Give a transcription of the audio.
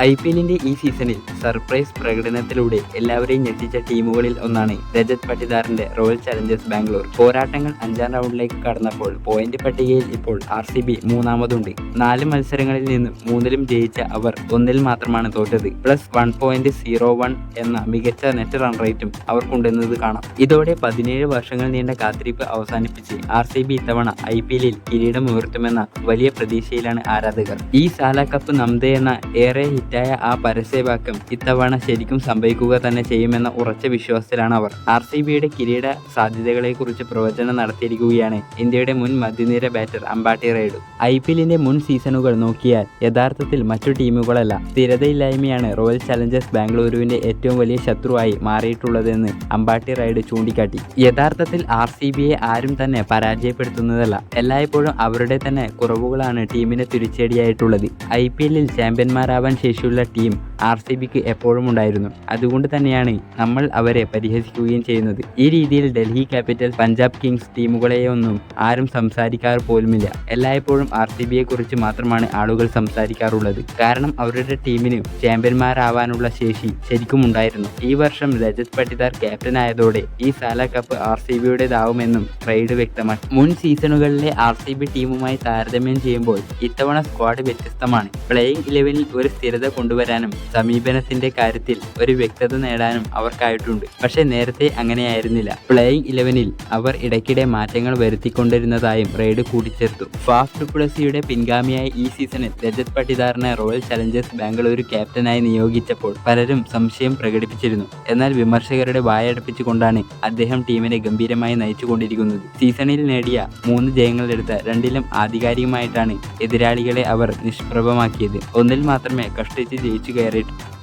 I P എല്ലിന്റെ ഈ സീസണിൽ സർപ്രൈസ് പ്രകടനത്തിലൂടെ എല്ലാവരെയും ഞെട്ടിച്ച ടീമുകളിൽ ഒന്നാണ് രജത് പട്ടിദാറിന്റെ റോയൽ ചലഞ്ചേഴ്സ് ബാംഗ്ലൂർ. പോരാട്ടങ്ങൾ അഞ്ചാം റൗണ്ടിലേക്ക് കടന്നപ്പോൾ പോയിന്റ് പട്ടികയിൽ ഇപ്പോൾ ആർ സി ബി മൂന്നാമതുണ്ട്. നാല് മത്സരങ്ങളിൽ നിന്ന് മൂന്നിലും ജയിച്ച അവർ ഒന്നിൽ മാത്രമാണ് തോറ്റത്. Plus one point zero one എന്ന മികച്ച നെറ്റ് റൺ റേറ്റും അവർക്കുണ്ടെന്നത് കാണാം. ഇതോടെ പതിനേഴ് വർഷങ്ങൾ നീണ്ട കാത്തിരിപ്പ് അവസാനിപ്പിച്ച് ആർ സി ബി ഇത്തവണ ഐ പി എല്ലിൽ കിരീടം ഉയർത്തുമെന്ന വലിയ പ്രതീക്ഷയിലാണ് ആരാധകർ. ഈ സാലാ കപ്പ് നംദേ എന്ന ഏറെ ഹിറ്റായ ആ പരസ്യവാക്യം ഇത്തവണ ശരിക്കും സംഭവിക്കുക തന്നെ ചെയ്യുമെന്ന ഉറച്ച വിശ്വാസത്തിലാണ് അവർ. ആർ സി ബിയുടെ കിരീട സാധ്യതകളെക്കുറിച്ച് പ്രവചനം നടത്തിയിരിക്കുകയാണ് ഇന്ത്യയുടെ മുൻ മധ്യനിര batter Ambati Rayudu. I P എല്ലിന്റെ മുൻ സീസണുകൾ നോക്കിയാൽ യഥാർത്ഥത്തിൽ മറ്റു ടീമുകളല്ല. സ്ഥിരതയില്ലായ്മയാണ് റോയൽ ചലഞ്ചേഴ്സ് ബാംഗ്ലൂരുവിന്റെ ഏറ്റവും വലിയ ശത്രുവായി മാറിയിട്ടുള്ളതെന്ന് അമ്പാട്ടി റൈഡ് ചൂണ്ടിക്കാട്ടി. യഥാർത്ഥത്തിൽ ആർ സി ബിയെ ആരും തന്നെ പരാജയപ്പെടുത്തുന്നതല്ല. എല്ലായ്പ്പോഴും അവരുടെ തന്നെ കുറവുകളാണ് ടീമിന് തിരിച്ചടിയായിട്ടുള്ളത്. ഐ പി എല്ലിൽ ചാമ്പ്യന്മാരാവാൻ Visual team. ആർ സി ബിക്ക് എപ്പോഴും ഉണ്ടായിരുന്നു. അതുകൊണ്ട് തന്നെയാണ് നമ്മൾ അവരെ പരിഹസിക്കുകയും ചെയ്യുന്നത്. ഈ രീതിയിൽ ഡൽഹി ക്യാപിറ്റൽ പഞ്ചാബ് കിങ്സ് ടീമുകളെയൊന്നും ആരും സംസാരിക്കാറ് പോലുമില്ല. എല്ലായ്പ്പോഴും ആർ സി ബിയെ കുറിച്ച് മാത്രമാണ് ആളുകൾ സംസാരിക്കാറുള്ളത്. കാരണം അവരുടെ ടീമിന് ചാമ്പ്യന്മാരാവാനുള്ള ശേഷി ശരിക്കും ഉണ്ടായിരുന്നു. ഈ വർഷം രജത് പട്ടിദാർ ക്യാപ്റ്റൻ ആയതോടെ ഈ സാല കപ്പ് ആർ സി ബിയുടേതാവുമെന്നും റൈഡ് വ്യക്തമാണ് മുൻ സീസണുകളിലെ ആർ സി ബി ടീമുമായി താരതമ്യം ചെയ്യുമ്പോൾ ഇത്തവണ സ്ക്വാഡ് വ്യത്യസ്തമാണ്. പ്ലേയിങ് ഇലവനിൽ ഒരു സ്ഥിരത കൊണ്ടുവരാനും സമീപനത്തിന്റെ കാര്യത്തിൽ ഒരു വ്യക്തത നേടാനും അവർക്കായിട്ടുണ്ട്. പക്ഷെ നേരത്തെ അങ്ങനെയായിരുന്നില്ല. പ്ലേയിങ് ഇലവനിൽ അവർ ഇടയ്ക്കിടെ മാറ്റങ്ങൾ വരുത്തിക്കൊണ്ടിരുന്നതായും റെയ്ഡ് കൂട്ടിച്ചേർത്തു. ഫാഫ് പ്ലസിയുടെ പിൻഗാമിയായ ഈ സീസണിൽ രജത് പട്ടിദാറിനെ റോയൽ ചലഞ്ചേഴ്സ് ബാംഗ്ലൂരു ക്യാപ്റ്റനായി നിയോഗിച്ചപ്പോൾ പലരും സംശയം പ്രകടിപ്പിച്ചിരുന്നു. എന്നാൽ വിമർശകരുടെ വായടപ്പിച്ചുകൊണ്ടാണ് അദ്ദേഹം ടീമിനെ ഗംഭീരമായി നയിച്ചുകൊണ്ടിരിക്കുന്നത്. സീസണിൽ നേടിയ മൂന്ന് ജയങ്ങളെടുത്ത രണ്ടിലും ആധികാരികമായിട്ടാണ് എതിരാളികളെ അവർ നിഷ്പ്രഭമാക്കിയത്. ഒന്നിൽ മാത്രമേ കഷ്ടിച്ച് ജയിച്ചു It.